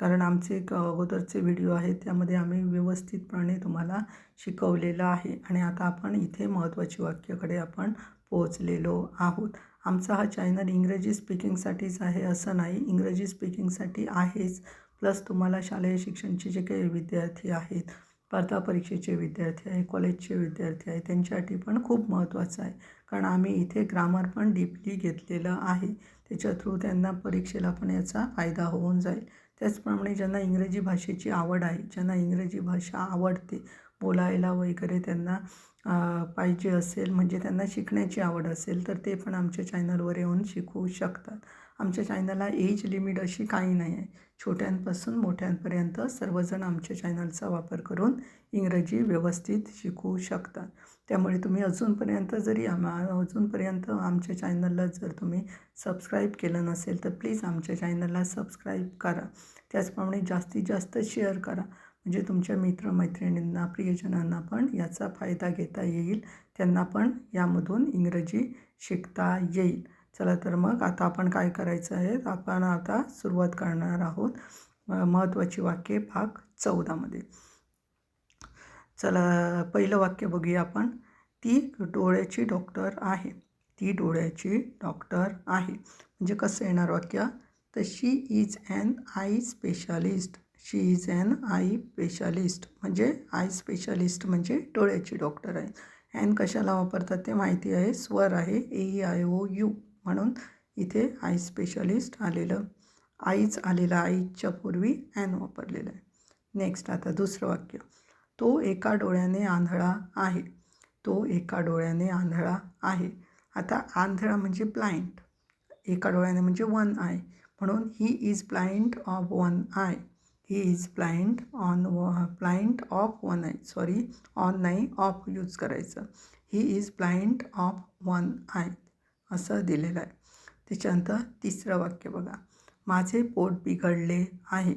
कारण आमचे एक अगोदरचे व्हिडिओ आहेत त्यामध्ये आम्ही व्यवस्थितपणे तुम्हाला शिकवलेलं आहे आणि आता आपण इथे महत्त्वाची वाक्याकडे आपण पोहोचलेलो आहोत. आमचा हा चॅनल इंग्रजी स्पीकिंगसाठीच आहे असं नाही इंग्रजी स्पीकिंगसाठी आहेच. प्लस तुम्हाला शालेय शिक्षणचे जे काही विद्यार्थी आहेत स्पर्धा परीक्षेचे विद्यार्थी आहे कॉलेजचे विद्यार्थी आहे त्यांच्यासाठी पण खूप महत्त्वाचं आहे. कारण आम्ही इथे ग्रामर पण डीपली घेतलेलं आहे. त्याच्या थ्रू त्यांना परीक्षेला पण याचा फायदा होऊन जाईल. त्याचप्रमाणे ज्यांना इंग्रजी भाषेची आवड आहे ज्यांना इंग्रजी भाषा आवडते बोलायला वगैरे त्यांना पाहिजे असेल म्हणजे त्यांना शिकण्याची आवड असेल तर ते पण आमच्या चॅनलवर येऊन शिकवू शकतात. आमच्या चॅनलला एज लिमिट अशी काही नाही आहे. छोट्यांपासून मोठ्यांपर्यंत सर्वजण आमच्या चॅनलचा वापर करून इंग्रजी व्यवस्थित शिकू शकतात. त्यामुळे तुम्ही अजूनपर्यंत जरी आम्हा अजूनपर्यंत आमच्या चॅनलला जर तुम्ही सबस्क्राईब केलं नसेल तर प्लीज आमच्या चॅनलला सबस्क्राईब करा. त्याचप्रमाणे जास्तीत जास्त शेअर करा. म्हणजे तुमच्या मित्रमैत्रिणींना प्रियजनांना पण याचा फायदा घेता येईल. त्यांना पण यामधून इंग्रजी शिकता येईल. चला तर मग आता आपण काय करायचं आहे? आपण आता सुरुवात करणार आहोत महत्त्वाची वाक्ये भाग चौदामध्ये चला पहिलं वाक्य बघूया आपण. ती डोळ्याची डॉक्टर आहे. ती डोळ्याची डॉक्टर आहे. म्हणजे कसं येणार वाक्य? तर she is an eye specialist she is an eye specialist म्हणजे आय स्पेशालिस्ट म्हणजे डोळ्याची डॉक्टर आहे. ॲन कशाला वापरतात ते माहिती आहे? स्वर आहे. ए आय ओ यू म्हणून इथे आय स्पेशलिस्ट आलेलं आईच आलेलं आईच्या पूर्वी ॲन वापरलेलं आहे. नेक्स्ट आता दुसरं वाक्य. तो एका डोळ्याने आंधळा आहे. तो एका डोळ्याने आंधळा आहे. आता आंधळा म्हणजे ब्लाइंड एका डोळ्याने म्हणजे वन आय म्हणून he is blind of one eye he is blind on व blind of one eye sorry on नाही ऑफ यूज करायचं. He is blind of one eye असं दिलेलं आहे. त्याच्यानंतर तिसरं वाक्य बघा. माझे पोट बिघडले आहे.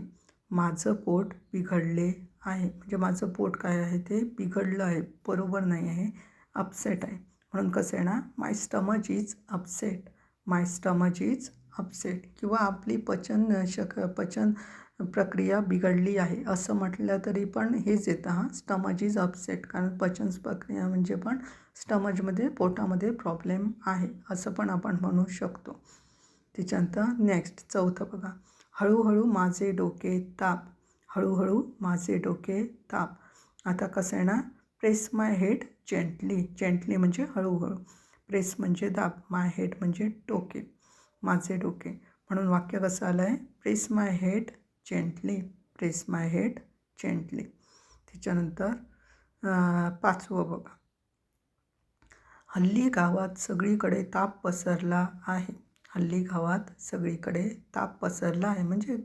माझं पोट बिघडले आहे. म्हणजे माझं पोट काय आहे? ते बिघडलं आहे. बरोबर नाही आहे. अपसेट आहे. म्हणून कसं आहे ना my stomach is upset my stomach is upset किंवा आपली पचन शक पचन प्रक्रिया बिघडली आहे. असं म्हटलं तरी पण हेच येतं हां. स्टमज इज अपसेट कारण पचन प्रक्रिया म्हणजे पण स्टमजमध्ये पोटामध्ये प्रॉब्लेम आहे असं पण आपण म्हणू शकतो. त्याच्यानंतर नेक्स्ट चौथं बघा. हळूहळू माझे डोके ताप. हळूहळू माझे डोके ताप. आता कसं आहे ना press my head gently gently म्हणजे हळूहळू. प्रेस म्हणजे दाब. माय हेड म्हणजे डोके. माझे डोके. म्हणून वाक्य कसं आलं आहे press my head gently press my head gently त्याच्यानंतर पाचवं बघा. हल्ली गावात सगळीकडे ताप पसरला आहे. हल्ली गावात सगळीकडे ताप पसरला आहे. म्हणजे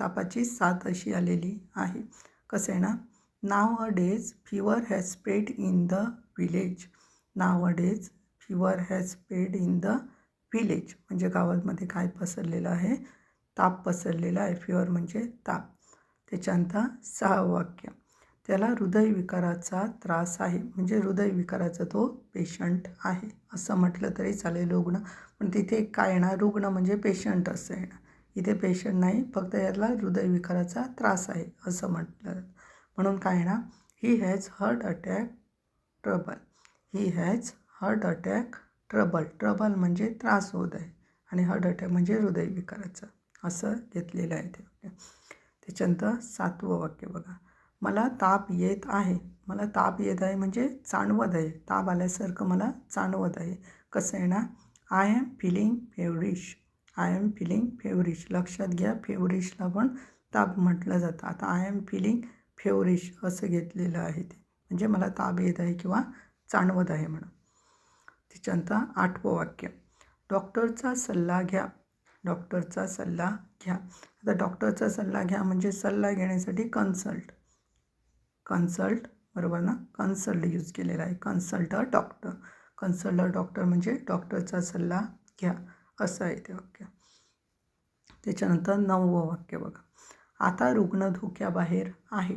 तापाची साथ अशी आलेली आहे. कसं आहे ना nowadays fever has spread in the village nowadays fever has spread in the village म्हणजे गावामध्ये काय पसरलेलं आहे? ताप पसरलेला आहे. फिवर म्हणजे ताप. त्याच्यानंतर सहा वाक्य त्याला हृदयविकाराचा त्रास आहे. म्हणजे हृदयविकाराचा तो पेशंट आहे. असं म्हटलं तरी चालेल रुग्ण. पण तिथे काय येणार? रुग्ण म्हणजे पेशंट असं येणार. इथे पेशंट नाही. फक्त याला हृदयविकाराचा त्रास आहे. असं म्हटलं. म्हणून काय येणार? He has heart attack trouble he has heart attack trouble trouble म्हणजे त्रास होत आहे. आणि हर्ट अटॅक म्हणजे हृदयविकाराचं. असं घेतलेलं आहे ते त्याच्यानंतर सातवं वाक्य बघा. मला ताप येत आहे. मला ताप येत आहे म्हणजे जाणवत आहे. ताप आल्यासारखं मला जाणवत आहे. कसं आहे ना? I am feeling feverish I am feeling feverish लक्षात घ्या फेवरिशला पण ताप म्हटलं जातं. आता आय एम फिलिंग फेवरिश असं घेतलेलं आहे ते. म्हणजे मला ताप येत आहे किंवा जाणवत आहे म्हणून. त्याच्यानंतर आठवं वाक्य. डॉक्टरचा सल्ला घ्या. डॉक्टरचा सल्ला घ्या. आता डॉक्टरचा सल्ला घ्या म्हणजे सल्ला घेण्यासाठी कन्सल्ट. कन्सल्ट बरोबर ना? कन्सल्ट यूज केलेला आहे. Consult a doctor. Consult a doctor म्हणजे डॉक्टरचा सल्ला घ्या. असं आहे ते वाक्य. त्याच्यानंतर नववं वाक्य बघा. आता रुग्ण धोक्याबाहेर आहे.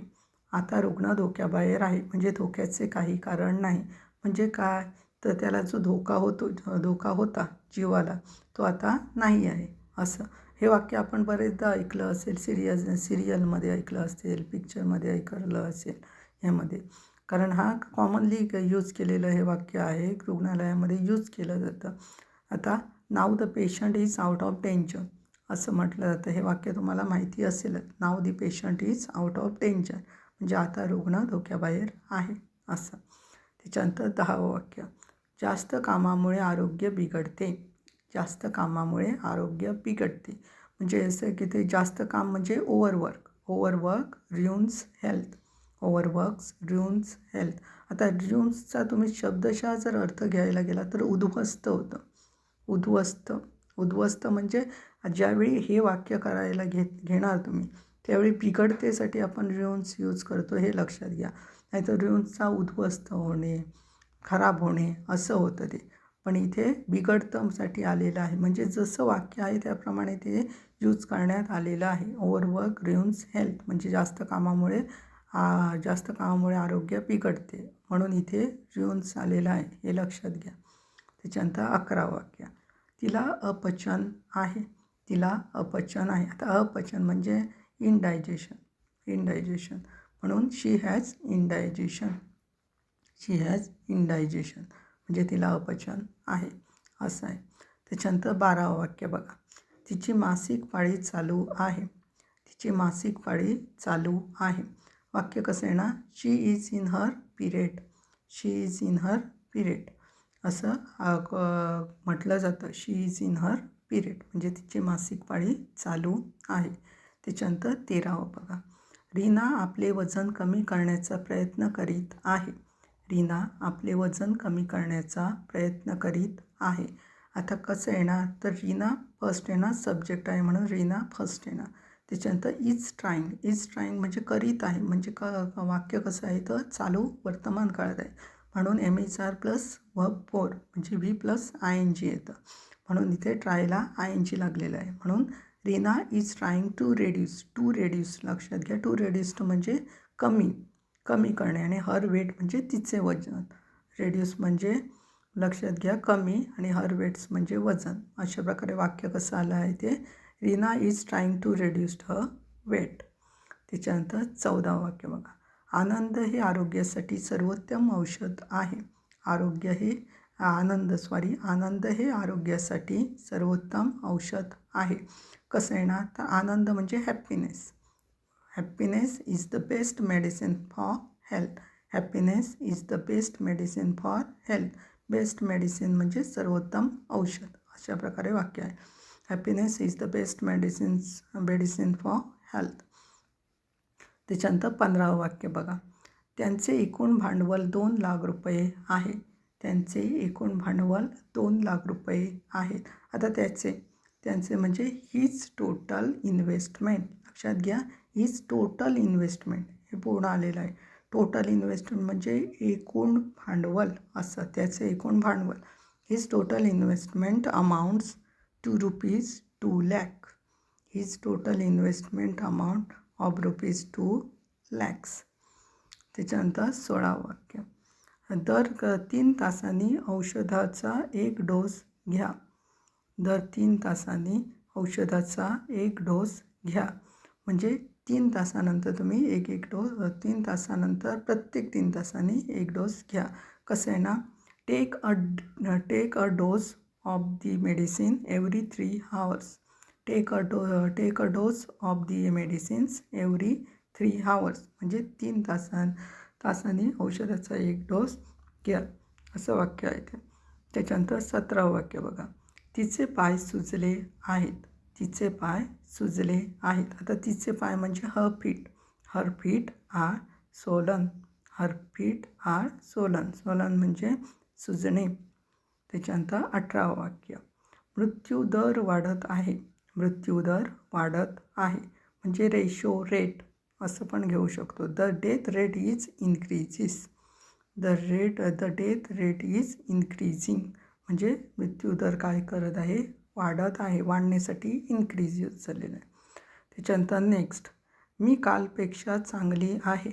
आता रुग्ण धोक्याबाहेर आहे. म्हणजे धोक्याचे काही कारण नाही. म्हणजे काय? तर त्याला जो धोका होतो धोका होता जीवाला तो आता नाही आहे. असं. हे वाक्य आपण बरेचदा ऐकलं असेल सिरियल सिरियलमध्ये ऐकलं असेल पिक्चरमध्ये ऐकलं असेल ह्यामध्ये. कारण हा कॉमनली यूज केलेलं हे वाक्य आहे रुग्णालयामध्ये यूज केलं जातं. आता now the patient is out of danger असं म्हटलं जातं. हे वाक्य तुम्हाला माहिती असेलच. Now the patient is out of danger म्हणजे आता रुग्ण धोक्याबाहेर आहे. असं. त्याच्यानंतर दहावं वाक्य. जास्त कामामुळे आरोग्य बिघडते. जास्त कामामुळे आरोग्य बिघडते. म्हणजे असं की ते जास्त काम म्हणजे overwork overwork ruins health overworks ruins health आता रियून्सचा तुम्ही शब्दशः जर अर्थ घ्यायला गेला तर उद्ध्वस्त होतं. उद्ध्वस्त. उद्ध्वस्त म्हणजे ज्यावेळी हे वाक्य करायला घेत घेणार तुम्ही त्यावेळी बिघडतेसाठी आपण रियून्स यूज करतो हे लक्षात घ्या. नाहीतर रियून्सचा उद्ध्वस्त होणे खराब होणे असं होतं ते. पण इथे बिघडतमसाठी आलेलं आहे. म्हणजे जसं वाक्य आहे त्याप्रमाणे ते यूज करण्यात आलेलं आहे. ओव्हरवर्क रियून्स हेल्थ म्हणजे जास्त कामामुळे जास्त कामामुळे आरोग्य बिघडते. म्हणून इथे रियून्स आलेलं आहे. हे लक्षात घ्या. त्याच्यानंतर अकरा वाक्य. तिला अपचन आहे. तिला अपचन आहे. आता अपचन म्हणजे इनडायजेशन इनडायजेशन म्हणून she has indigestion she has indigestion म्हणजे तिला अपचन आहे असं आहे. त्याच्यानंतर बारावं वाक्य बघा. तिची मासिक पाळी चालू आहे. तिची मासिक पाळी चालू आहे. वाक्य कसं आहे ना she is in her period. She is in her period. असं म्हटलं जातं. She is in her period म्हणजे तिची मासिक पाळी चालू आहे. त्याच्यानंतर तेरावं बघा. रीना आपले वजन कमी करण्याचा प्रयत्न करीत आहे. रीना आपले वजन कमी करण्याचा प्रयत्न करीत आहे. आता कसं येणार? तर रीना फर्स्ट येणार सब्जेक्ट आहे म्हणून रीना फर्स्ट येणार. त्याच्यानंतर इज ट्राईंग इज ट्राईंग म्हणजे करीत आहे. म्हणजे क वाक्य कसं आहे? तर चालू वर्तमान काळात आहे. म्हणून M H R plus V four म्हणजे V plus I N G येतं. म्हणून इथे ट्रायला आय एन जी लागलेलं आहे. म्हणून Reena is trying to reduce to reduce लक्षात घ्या टू रेड्यूस टू म्हणजे कमी. कमी करणे आणि हर वेट म्हणजे तिचे वजन. रेड्यूस म्हणजे लक्षात घ्या कमी आणि हर वेट्स म्हणजे वजन. अशा प्रकारे वाक्य कसं आलं आहे ते? Reena is trying to reduce her weight. त्याच्यानंतर चौदा वाक्य बघा. आनंद हे आरोग्यासाठी सर्वोत्तम औषध आहे. आरोग्य हे आनंद सॉरी आनंद हे आरोग्यासाठी सर्वोत्तम औषध आहे. कसं येणार? तर आनंद म्हणजे happiness happiness is the best medicine for health happiness is the best medicine for health best medicine म्हणजे सर्वोत्तम औषध. अशा प्रकारे वाक्य आहे. Happiness is the best medicines medicine for health त्याच्यानंतर पंधरावं वाक्य बघा. त्यांचे एकूण भांडवल दोन लाख रुपये आहे. त्यांचे एकूण भांडवल दोन लाख रुपये आहेत आता त्याचे, त्यांचे म्हणजे हीच टोटल इन्व्हेस्टमेंट लक्षात घ्या हीच टोटल इन्व्हेस्टमेंट हे पूर्ण आलेलं आहे. टोटल इन्व्हेस्टमेंट म्हणजे एकूण भांडवल असं त्याचं एकूण भांडवल. हीच total investment amounts two rupees two lakh हीच total investment amount of rupees two lakhs त्याच्यानंतर सोळा वाक्य. दर तीन तासांनी औषधाचा एक डोस घ्या. दर तीन तासांनी औषधाचा एक डोस घ्या. म्हणजे तीन तासानंतर तुम्ही एक एक डोस तीन तासानंतर प्रत्येक तीन तासांनी एक डोस घ्या. कसं आहे ना take a take a dose of the medicine every three hours take a do take a dose of the medicines every three hours म्हणजे तीन तासां तासांनी औषधाचा एक डोस घ्या. असं वाक्य आहे ते. त्याच्यानंतर सतरावं वाक्य बघा. तिचे पाय सुजले आहेत. तिचे पाय सुजले आहेत. आता तिचे पाय म्हणजे her feet her feet are swollen. Her feet are swollen. Swollen म्हणजे सुजणे. त्याच्यानंतर अठरावं वाक्य. मृत्यू दर वाढत आहे. मृत्यूदर वाढत आहे. म्हणजे रेशो रेट असं पण घेऊ शकतो. The death rate is increases the rate the death rate is increasing म्हणजे मृत्यूदर काय करत आहे? वाढत आहे. वाढण्यासाठी इन्क्रीज झालेलं आहे. त्याच्यानंतर नेक्स्ट मी कालपेक्षा चांगली आहे.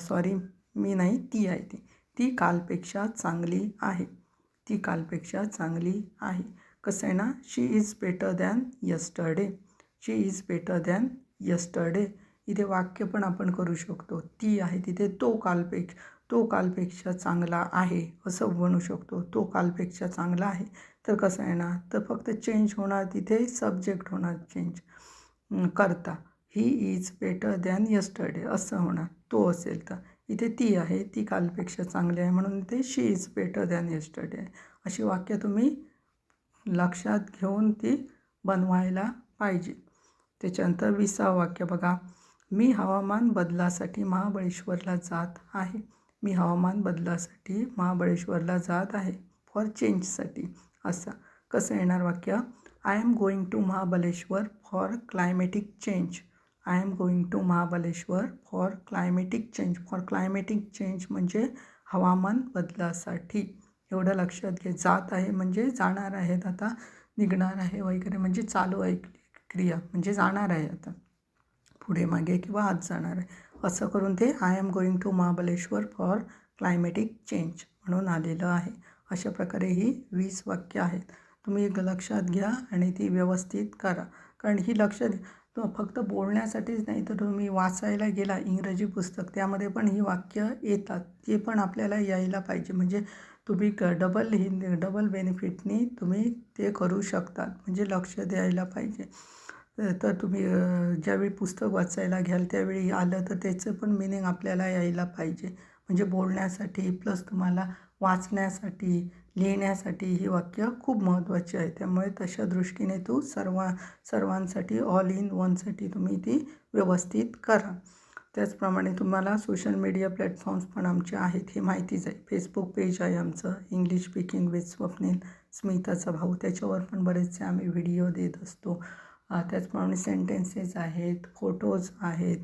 सॉरी मी नाही ती आहे ती. ती कालपेक्षा चांगली आहे. ती कालपेक्षा चांगली आहे. कसं आहे ना she is better than yesterday she is better than yesterday इथे वाक्य पण आपण करू शकतो. ती आहे तिथे तो कालपेक्षा तो कालपेक्षा चांगला आहे असं म्हणू शकतो. तो कालपेक्षा चांगला आहे. तर कसं आहे ना तर फक्त चेंज होणार तिथे सब्जेक्ट होणार चेंज करता. He is better than yesterday असं होणार तो असेल तर. इथे ती आहे ती कालपेक्षा चांगली आहे म्हणून इथे she is better than yesterday आहे अशी वाक्य तुम्ही लक्षात घेऊन ती बनवायला पाहिजे. त्याच्यानंतर विसावं वाक्य बघा. मी हवामान बदलासाठी महाबळेश्वरला जात आहे. मी हवामान बदलासाठी महाबळेश्वरला जात आहे. फॉर चेंजसाठी असं कसं येणार वाक्य? I am going to Mahabaleshwar for climatic change I am going to Mahabaleshwar for climatic change for climatic change म्हणजे हवामान बदलासाठी. एवढं लक्षात घे. जात आहे म्हणजे जाणार आहेत आता. निघणार आहे वगैरे म्हणजे चालू आहे क्रिया. म्हणजे जाणार आहे आता. पुढे मागे किंवा आज जाणार आहे. असं करून ते I am going to Mahabaleshwar for climatic change म्हणून आलेलं आहे. अशा प्रकारे ही वीस वाक्य आहेत. तुम्ही एक लक्षात घ्या आणि ती व्यवस्थित करा. कारण ही लक्ष तो फक्त बोलण्यासाठीच नाही तर तुम्ही वाचायला गेला इंग्रजी पुस्तक त्यामध्ये पण ही वाक्य येतात. ते पण आपल्याला यायला पाहिजे. म्हणजे तुम्ही क डबल हिंदी डबल बेनिफिटनी तुम्ही ते करू शकतात. म्हणजे लक्ष द्यायला पाहिजे. तर तुम्ही ज्यावेळी पुस्तक वाचायला घ्याल त्यावेळी आलं तर त्याचं पण मिनिंग आपल्याला यायला पाहिजे. म्हणजे बोलण्यासाठी प्लस तुम्हाला वाचण्यासाठी लिहिण्यासाठी ही वाक्य खूप महत्त्वाची आहे. त्यामुळे तशा दृष्टीने तू सर्व सर्वांसाठी ऑल इन वनसाठी तुम्ही ती व्यवस्थित करा. त्याचप्रमाणे तुम्हाला सोशल मीडिया प्लॅटफॉर्म्स पण आमचे आहेत हे माहितीच आहे. फेसबुक पेज आहे आमचं इंग्लिश स्पीकिंग विथ स्वप्नील स्मिताचा भाऊ. त्याच्यावर पण बरेचसे आम्ही व्हिडिओ देत असतो. त्याचप्रमाणे सेंटेन्सेस आहेत फोटोज आहेत.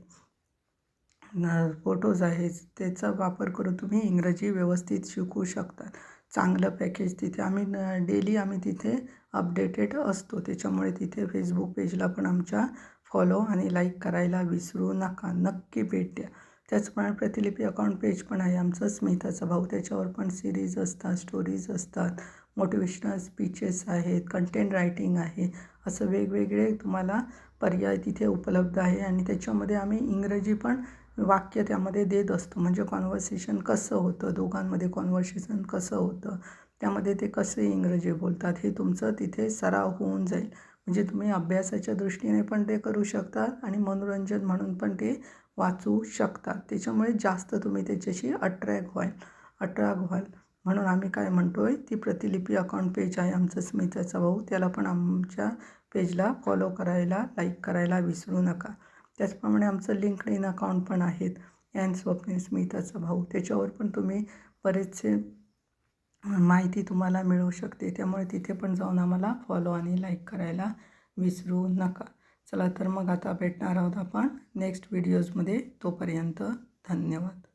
फोटोज आहेत. त्याचा वापर करून तुम्ही इंग्रजी व्यवस्थित शिकू शकतात चांगलं पॅकेज तिथे. आम्ही डेली आम्ही तिथे अपडेटेड असतो. त्याच्यामुळे तिथे फेसबुक पेजला पण आमच्या फॉलो आणि लाईक करायला विसरू नका. नक्की भेट द्या. त्याचप्रमाणे प्रतिलिपी अकाउंट पेज पण आहे. आमचं स्मिताचा भाऊ. त्याच्यावर पण सिरीज असतात स्टोरीज असतात. मोटिवेशनल स्पीचेस आहेत कंटेंट रायटिंग आहे असं वेगवेगळे तुम्हाला पर्याय तिथे उपलब्ध आहे. आणि त्याच्यामध्ये आम्ही इंग्रजी पण वाक्य त्यामध्ये देत असतो. म्हणजे कॉन्व्हर्सेशन कसं होतं दोघांमध्ये कॉन्व्हर्सेशन कसं होतं त्यामध्ये ते कसे इंग्रजी बोलतात हे तुमचं तिथे सराव होऊन जाईल. म्हणजे तुम्ही अभ्यासाच्या दृष्टीने पण ते करू शकतात आणि मनोरंजन म्हणून पण ते वाचू शकतात. त्याच्यामुळे जास्त तुम्ही त्याच्याशी अट्रॅक्ट व्हाल अट्रॅक्ट व्हाल. म्हणून आम्ही काय म्हणतो आहे ती प्रतिलिपी अकाउंट पेज आहे आमचं स्मिताचा भाऊ. त्याला पण आमच्या पेजला फॉलो करायला लाईक करायला विसरू नका. त्याचप्रमाणे आमचं लिंकड इन अकाउंट पण आहेत यान स्वप्नील स्मिताचा भाऊ. त्याच्यावर पण तुम्ही बरेचसे माहिती तुम्हाला मिळू शकते. त्यामुळे तिथे पण जाऊन आम्हाला फॉलो आणि लाईक करायला विसरू नका. चला तर मग आता भेटणार आहोत आपण नेक्स्ट व्हिडिओजमध्ये तोपर्यंत धन्यवाद.